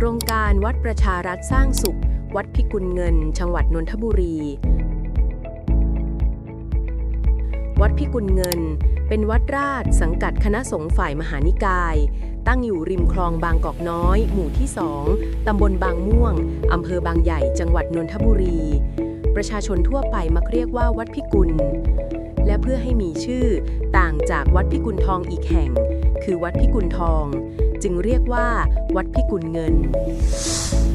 โครงการวัดประชารัฐสร้างสุข วัดพิกุลเงิน จังหวัดนนทบุรี วัดพิกุลเงิน เป็นวัดราชสังกัดคณะสงฆ์ฝ่ายมหานิกาย ตั้งอยู่ริมคลองบางกอกน้อย หมู่ที่2ตำบลบางม่วง อำเภอบางใหญ่ จังหวัดนนทบุรี ประชาชนทั่วไปมักเรียกว่าวัดพิกุล และเพื่อให้มีชื่อต่างจากวัดพิกุลทองอีกแห่ง คือวัดพิกุลทอง จึงเรียกว่า วัดพิกุลเงิน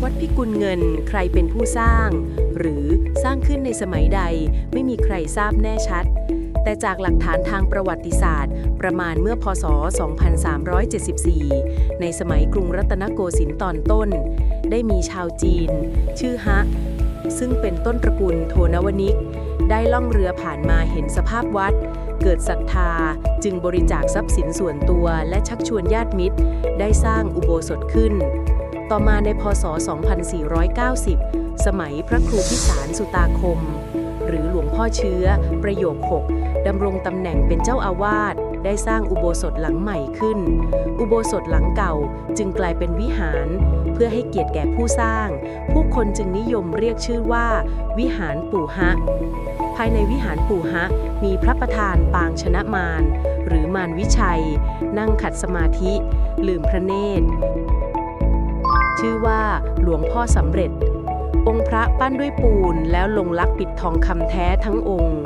วัดพิกุลเงินใครเป็นผู้สร้าง หรือสร้างขึ้นในสมัยใดไม่มีใครทราบแน่ชัด แต่จากหลักฐานทางประวัติศาสตร์ ประมาณเมื่อพศ 2374 ในสมัยกรุงรัตนโกสินทร์ตอนต้น ได้มีชาวจีน ชื่อฮะ ซึ่งเป็นต้นตระกูลโทนวนิก ได้ล่องเรือผ่านมาเห็นสภาพวัด เกิดศรัทธา จึงบริจาคทรัพย์สินส่วนตัวและชักชวนญาติมิตร ได้สร้างอุโบสถขึ้น ต่อมาในพศ 2490 สมัยพระครูพิสารสุตาคม หรือหลวงพ่อเชื้อ ประโยค 6ดำรงตำแหน่งเป็นเจ้าอาวาสได้สร้างอุโบสถหลังใหม่ขึ้น อุโบสถหลังเก่าจึงกลายเป็นวิหาร เพื่อให้เกียรติแก่ผู้สร้าง ผู้คนจึงนิยมเรียกชื่อว่า วิหารปู่ฮะ ภายในวิหารปู่ฮะ มีพระประธานปางชนะมาร หรือมารวิชัย นั่งขัดสมาธิ ลืมพระเนตร ชื่อว่าหลวงพ่อสำเร็จ องค์พระปั้นด้วยปูนแล้วลงลักปิดทองคำแท้ทั้งองค์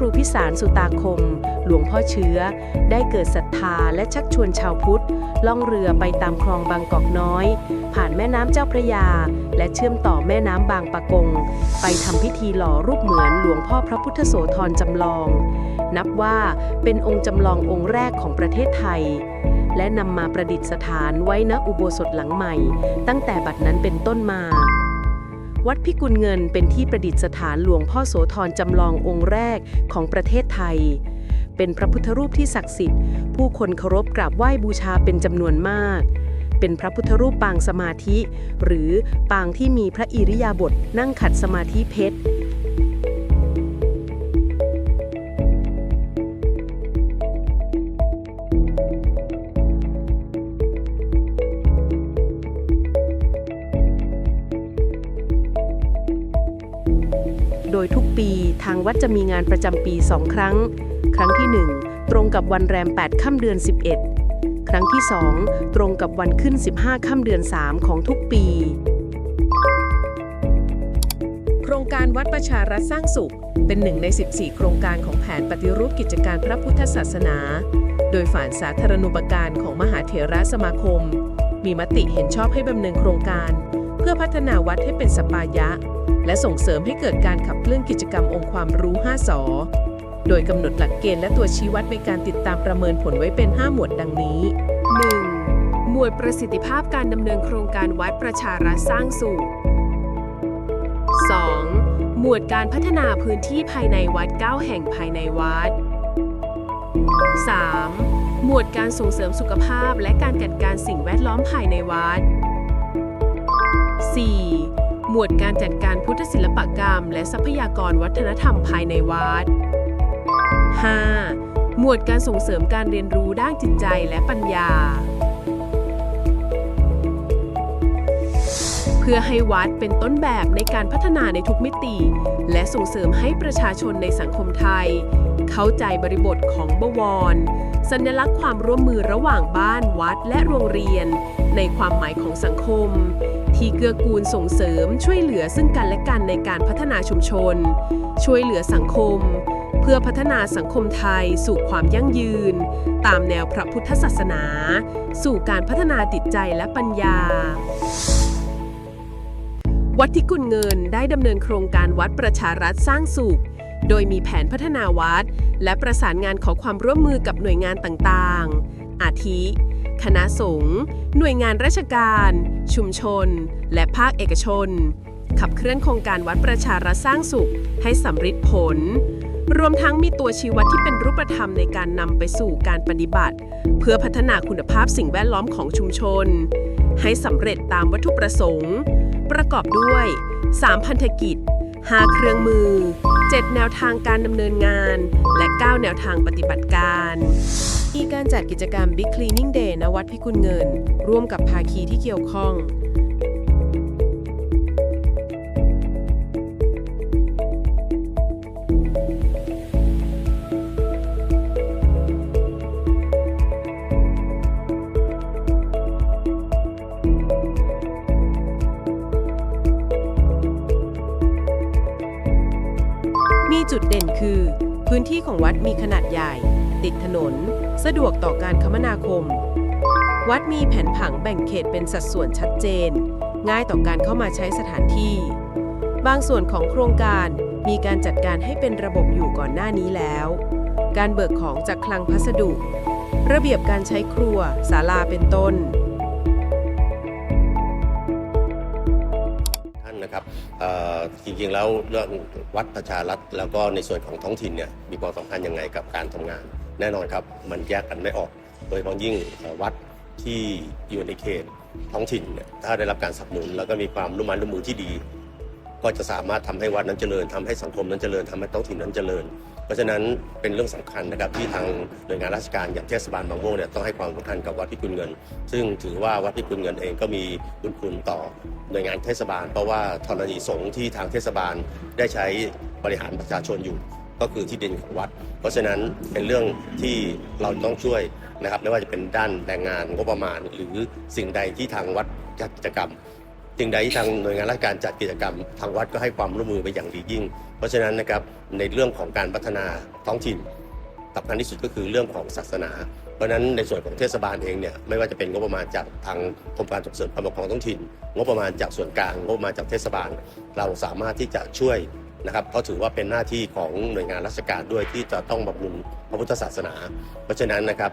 ระครูพิสารสุตาคม หลวงพ่อเชื้อ ได้เกิดศรัทธาและชักชวนชาวพุทธ ล่องเรือไปตามคลองบางกอกน้อย ผ่านแม่น้ำเจ้าพระยา และเชื่อมต่อแม่น้ำบางปะกง ไปทำพิธีหล่อรูปเหมือนหลวงพ่อพระพุทธโสธรจำลอง นับว่าเป็นองค์จำลององค์แรกของประเทศไทย และนำมาประดิษฐานไว้ณอุโบสถหลังใหม่ ตั้งแต่บัดนั้นเป็นต้นมา วัดพิกุลเงินเป็นที่ประดิษฐานหลวงพ่อโสธรจำลององค์แรกของประเทศไทย เป็นพระพุทธรูปที่ศักดิ์สิทธิ์ ผู้คนเคารพกราบไหว้บูชาเป็นจำนวนมาก เป็นพระพุทธรูปปางสมาธิ หรือปางที่มีพระอิริยาบถนั่งขัดสมาธิเพชร วัดจะมีงานประจำปีสองครั้ง ครั้งที่ 1 ตรงกับวันแรม 8 ค่ำเดือน 11 ครั้งที่ 2 ตรงกับวันขึ้น 15 ค่ำเดือน 3 ของทุกปี โครงการวัดประชารัฐสร้างสุข เป็นหนึ่งใน 14 โครงการของแผนปฏิรูปกิจการพระพุทธศาสนา โดยฝ่ายสาธารณูปการของมหาเถรสมาคม มีมติเห็นชอบให้ดำเนินโครงการ เพื่อพัฒนาวัดให้เป็นสปายะ และส่งเสริมให้เกิดการขับเคลื่อนกิจกรรมองค์ความรู้ 5 สอ โดยกำหนดหลักเกณฑ์และตัวชี้วัดในการติดตามประเมินผลไว้เป็น 5 หมวดดังนี้ 1. หมวดประสิทธิภาพการดำเนินโครงการวัดประชารัฐสร้างสุข 2. หมวดการพัฒนาพื้นที่ภายในวัด 9 แห่งภายในวัด 3. หมวดการส่งเสริมสุขภาพและการจัดการสิ่งแวดล้อมภายในวัด 4. หมวดการจัดการพุทธศิลปกรรม และทรัพยากรวัฒนธรรมภายในวัด 5. หมวดการส่งเสริมการเรียนรู้ด้านจิตใจและปัญญา เพื่อให้วัดเป็นต้นแบบในการพัฒนาในทุกมิติ และส่งเสริมให้ประชาชนในสังคมไทย เข้าใจบริบทของบวร สัญลักษณ์ความร่วมมือระหว่างบ้านวัดและโรงเรียน ในความหมายของสังคม ที่เกื้อกูลส่งเสริมช่วยเหลือซึ่งกันและกันในการพัฒนาชุมชน ช่วยเหลือสังคม เพื่อพัฒนาสังคมไทยสู่ความยั่งยืน ตามแนวพระพุทธศาสนา สู่การพัฒนาจิตใจและปัญญาวัดที่กุลเงินได้ดำเนินโครงการวัดประชารัฐสร้างสุข โดยมีแผนพัฒนาวัด และประสานงานขอความร่วมมือกับหน่วยงานต่างๆ อาทิ คณะสงฆ์หน่วยงานราชการ ชุมชน และภาคเอกชน ขับเคลื่อนโครงการวัดประชารัฐสร้างสุข ให้สำเร็จผล รวมทั้งมีตัวชี้วัดที่เป็นรูปธรรมในการนำไปสู่การปฏิบัติ เพื่อพัฒนาคุณภาพสิ่งแวดล้อมของชุมชน ให้สำเร็จตามวัตถุประสงค์ ประกอบด้วย 3 พันธกิจ 5 เครื่องมือ 7 แนวทางการดำเนินงาน และ 9 แนวทางปฏิบัติการ การจัดกิจกรรม Big Cleaning Day ณวัดพิกุลเงิน ร่วมกับภาคีที่เกี่ยวข้อง มีจุดเด่นคือ พื้นที่ของวัดมีขนาดใหญ่ ติดถนน สะดวกต่อการคมนาคม วัดมีแผนผังแบ่งเขตเป็นสัดส่วนชัดเจน ง่ายต่อการเข้ามาใช้สถานที่ บางส่วนของโครงการมีการจัดการให้เป็นระบบอยู่ก่อนหน้านี้แล้ว การเบิกของจากคลังพัสดุ ระเบียบการใช้ครัว ศาลาเป็นต้นท่านนะครับจริงๆแล้วเรื่องวัดประชารัฐแล้วก็ในส่วนของท้องถิ่นเนี่ยมีความสำคัญยังไงกับการทำงาน แน่นอนครับ มันแยกกันไม่ออก โดยเฉพาะยิ่งวัดที่อยู่ในเขตท้องถิ่นเนี่ยถ้าได้รับการสนับสนุน แล้วก็มีความร่วมมือร่วมมือที่ดี ก็จะสามารถทำให้วัดนั้นเจริญทำให้สังคมนั้นเจริญทำให้ท้องถิ่นนั้นเจริญ เพราะฉะนั้นเป็นเรื่องสำคัญนะครับที่ทางหน่วยงานราชการอย่างเทศบาลบางม่วงเนี่ยต้องให้ความสำคัญกับวัดพิกุลเงิน ซึ่งถือว่าวัดพิกุลเงินเองก็มีบุญคุณต่อหน่วยงานเทศบาล เพราะว่าธรณีสงฆ์ที่ทางเทศบาลได้ใช้บริหารประชาชนอยู่ ก็คือที่ดินของวัด เพราะฉะนั้นเป็นเรื่องที่เราต้องช่วยนะครับไม่ว่าจะเป็นด้านแรงงานงบประมาณ หรือสิ่งใดที่ทางวัดจัดกิจกรรม สิ่งใดที่ทางหน่วยงานราชการจัดกิจกรรม ทางวัดก็ให้ความร่วมมือไปอย่างดียิ่ง เพราะฉะนั้นนะครับในเรื่องของการพัฒนาท้องถิ่นสำคัญที่สุดก็คือเรื่องของศาสนา เพราะฉะนั้นในส่วนของเทศบาลเองเนี่ยไม่ว่าจะเป็นงบประมาณจากทางกรมการส่งเสริมความปกครองท้องถิ่น งบประมาณจากส่วนกลางงบประมาณจากเทศบาล เราสามารถที่จะช่วย นะครับเพราะถือว่าเป็นหน้าที่ของหน่วยงานราชการด้วยที่จะต้องบำรุงพระพุทธศาสนา เพราะฉะนั้นนะครับ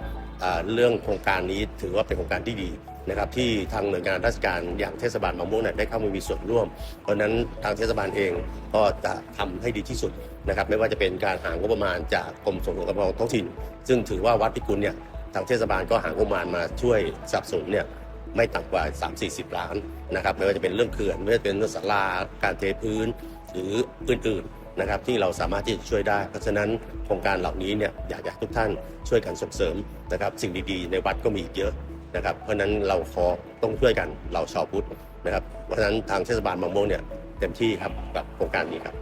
เรื่องโครงการนี้ถือว่าเป็นโครงการที่ดีนะครับที่ทางหน่วยงานราชการอย่างเทศบาลบางม่วงเนี่ยได้เข้ามามีส่วนร่วม เพราะนั้นทางเทศบาลเองก็จะทำให้ดีที่สุดนะครับไม่ว่าจะเป็นการหางบประมาณจากกรมส่งเสริมความปกครองท้องถิ่น ซึ่งถือว่าวัดพิกุลเนี่ยทางเทศบาลก็หางบประมาณมาช่วยสนับสนุนเนี่ยไม่ต่ำกว่า 3-40 ล้านนะครับไม่ว่าจะเป็นเรื่องเขื่อนไม่ว่าจะเป็นเรื่องศาลาการเทพื้น รืออื่นๆนะครับที่เราสามารถที่จะช่วยได้ เพราะฉะนั้นโครงการเหล่านี้เนี่ยอยากให้ทุกท่านช่วยกันส่งเสริมนะครับสิ่งดีๆ ในวัดก็มีอีกเยอะนะครับเพราะฉะนั้นเราขอต้องช่วยกันเราชาวพุทธนะครับเพราะฉะนั้นทางเทศบาลบางม่วงเนี่ยเต็มที่ครับกับโครงการนี้ครับ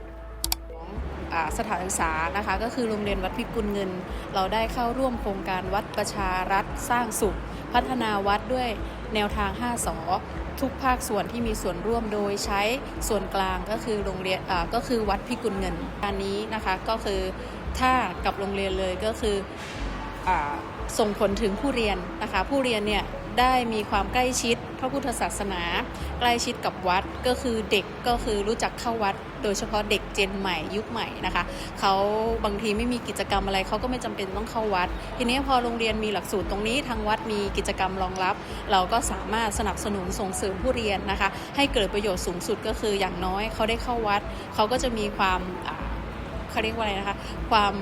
สถานศึกษานะคะก็คือโรงเรียนวัดพิกุลเงิน เราได้เข้าร่วมโครงการวัดประชารัฐสร้างสุข พัฒนาวัดด้วยแนวทาง 5สอ ทุกภาคส่วนที่มีส่วนร่วมโดยใช้ส่วนกลางก็คือโรงเรียนก็คือวัดพิกุลเงินการนี้นะคะก็คือถ้ากับโรงเรียนเลยก็คืออส่งผลถึงผู้เรียนนะคะผู้เรียนเนี่ยได้มีความใกล้ชิดพระพุทธศาสนา ใกล้ชิดกับวัดก็คือเด็กก็คือรู้จักเข้าวัด โดยเฉพาะเด็กเจนใหม่ยุคใหม่นะคะเขาบางทีไม่มีกิจกรรมอะไรเขาก็ไม่จำเป็นต้องเข้าวัด ทีนี้พอโรงเรียนมีหลักสูตรตรงนี้ทางวัดมีกิจกรรมรองรับ เราก็สามารถสนับสนุนส่งเสริมผู้เรียนนะคะให้เกิดประโยชน์สูงสุดก็คืออย่างน้อยเขาได้เข้าวัด เขาก็จะมีความเขาเรียกว่าอะไรนะคะ ความ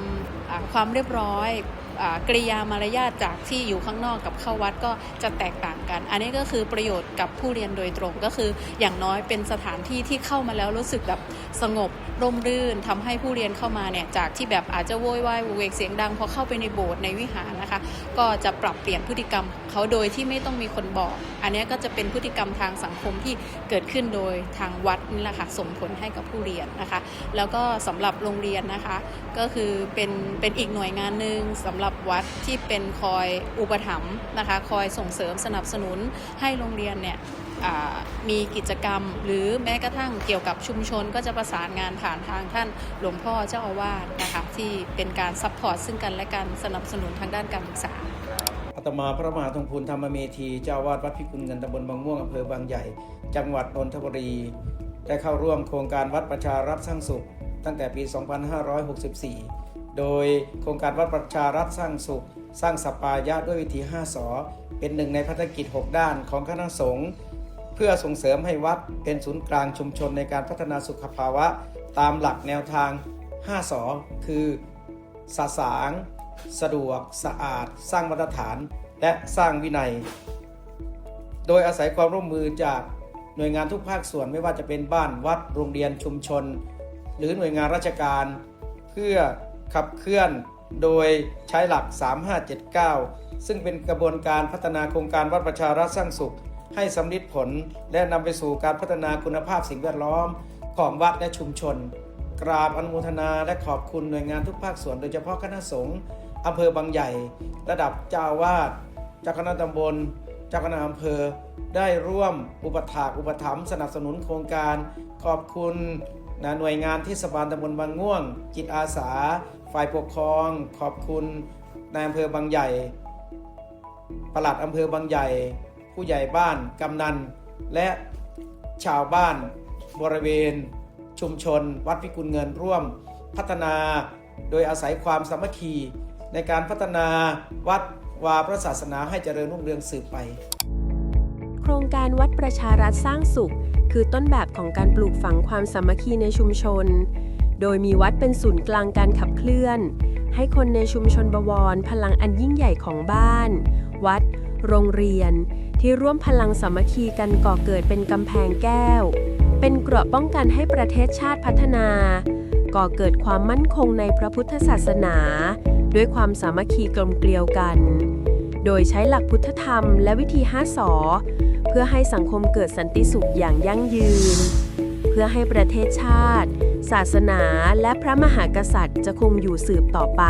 ความเรียบร้อย กริยามารยาทจากที่อยู่ข้างนอกกับเข้าวัดก็จะแตกต่างกัน อันนี้ก็คือประโยชน์กับผู้เรียนโดยตรงก็คือ อย่างน้อยเป็นสถานที่ที่เข้ามาแล้วรู้สึกแบบสงบร่มรื่นทำให้ผู้เรียนเข้ามาเนี่ยจากที่แบบอาจจะโวยวายวกเวกเสียงดังพอเข้าไปในโบสถ์ในวิหารนะคะ ก็จะปรับเปลี่ยนพฤติกรรมเขาโดยที่ไม่ต้องมีคนบอก อันนี้ก็จะเป็นพฤติกรรมทางสังคมที่เกิดขึ้นโดยทางวัดนี่แหละค่ะส่งผลให้กับผู้เรียนนะคะ แล้วก็สำหรับโรงเรียนนะคะ ก็คือเป็นเป็นอีกหน่วยงานหนึ่งสำหรับวัดที่เป็นคอยอุปถัมภ์นะคะคอยส่งเสริมสนับสนุนให้โรงเรียนเนี่ยมีกิจกรรมหรือแม้กระทั่งเกี่ยวกับชุมชนก็จะประสานงานผ่านทางท่านหลวงพ่อเจ้าอาวาสนะคะที่เป็นการซัพพอร์ตซึ่งกันและกันสนับสนุนทางด้านการศึกษา ตมาพระมหาทงพูลธรรมเมธีเจ้าวาดวัดพิกุลเงินตำบลบางม่วงอำเภอบางใหญ่ จังหวัดนนทบุรี ได้เข้าร่วมโครงการวัดประชารัฐสร้างสุข ตั้งแต่ปี 2564 โดยโครงการวัดประชารัฐสร้างสุข สร้างสปายะด้วยวิธี 5สอเป็นหนึ่งในภารกิจ 6 ด้านของคณะสงฆ์เพื่อส่งเสริมให้วัดเป็นศูนย์กลางชุมชนในการพัฒนาสุขภาวะ ตามหลักแนวทาง 5สอคือสสาง สะดวกสะอาด สร้างมาตรฐาน และสร้างวินัย โดยอาศัยความร่วมมือจากหน่วยงานทุกภาคส่วนไม่ว่าจะเป็นบ้านวัดโรงเรียนชุมชน หรือหน่วยงานราชการ เพื่อขับเคลื่อนโดยใช้หลัก 3579 ซึ่งเป็นกระบวนการพัฒนาโครงการวัดประชารัฐสร้างสุข ให้สำลิดผล และนำไปสู่การพัฒนาคุณภาพสิ่งแวดล้อมของวัดและชุมชน กราบอนุโมทนาและขอบคุณหน่วยงานทุกภาคส่วนโดยเฉพาะคณะสงฆ์ อำเภอบางใหญ่ ระดับเจ้าวาสเจ้าคณะตำบล เจ้าคณะอำเภอ ได้ร่วมอุปถากอุปถัมภ์สนับสนุนโครงการ ขอบคุณนะหน่วยงานเทศบาลตำบลบางง่วง จิตอาสา ฝ่ายปกครอง ขอบคุณนายอำเภอบางใหญ่ปลัดอำเภอบางใหญ่ ผู้ใหญ่บ้าน กำนัน และชาวบ้านบริเวณ ชุมชน วัดพิกุลเงินร่วม พัฒนา โดยอาศัยความสามัคคี ในการพัฒนาวัดวาพระศาสนาให้เจริญรุ่งเรืองสืบไป โครงการวัดประชารัฐสร้างสุข คือต้นแบบของการปลูกฝังความสามัคคีในชุมชน โดยมีวัดเป็นศูนย์กลางการขับเคลื่อน ให้คนในชุมชนบวร พลังอันยิ่งใหญ่ของบ้าน วัด โรงเรียน ที่ร่วมพลังสามัคคีกันก่อเกิดเป็นกำแพงแก้ว เป็นเกราะป้องกันให้ประเทศชาติพัฒนา ก่อเกิดความมั่นคงในพระพุทธศาสนา ด้วยความสามัคคีกลมเกลียวกัน โดยใช้หลักพุทธธรรมและวิธีห้าสอเพื่อให้สังคมเกิดสันติสุขอย่างยั่งยืน เพื่อให้ประเทศชาติ ศาสนาและพระมหากษัตริย์จะคงอยู่สืบต่อไป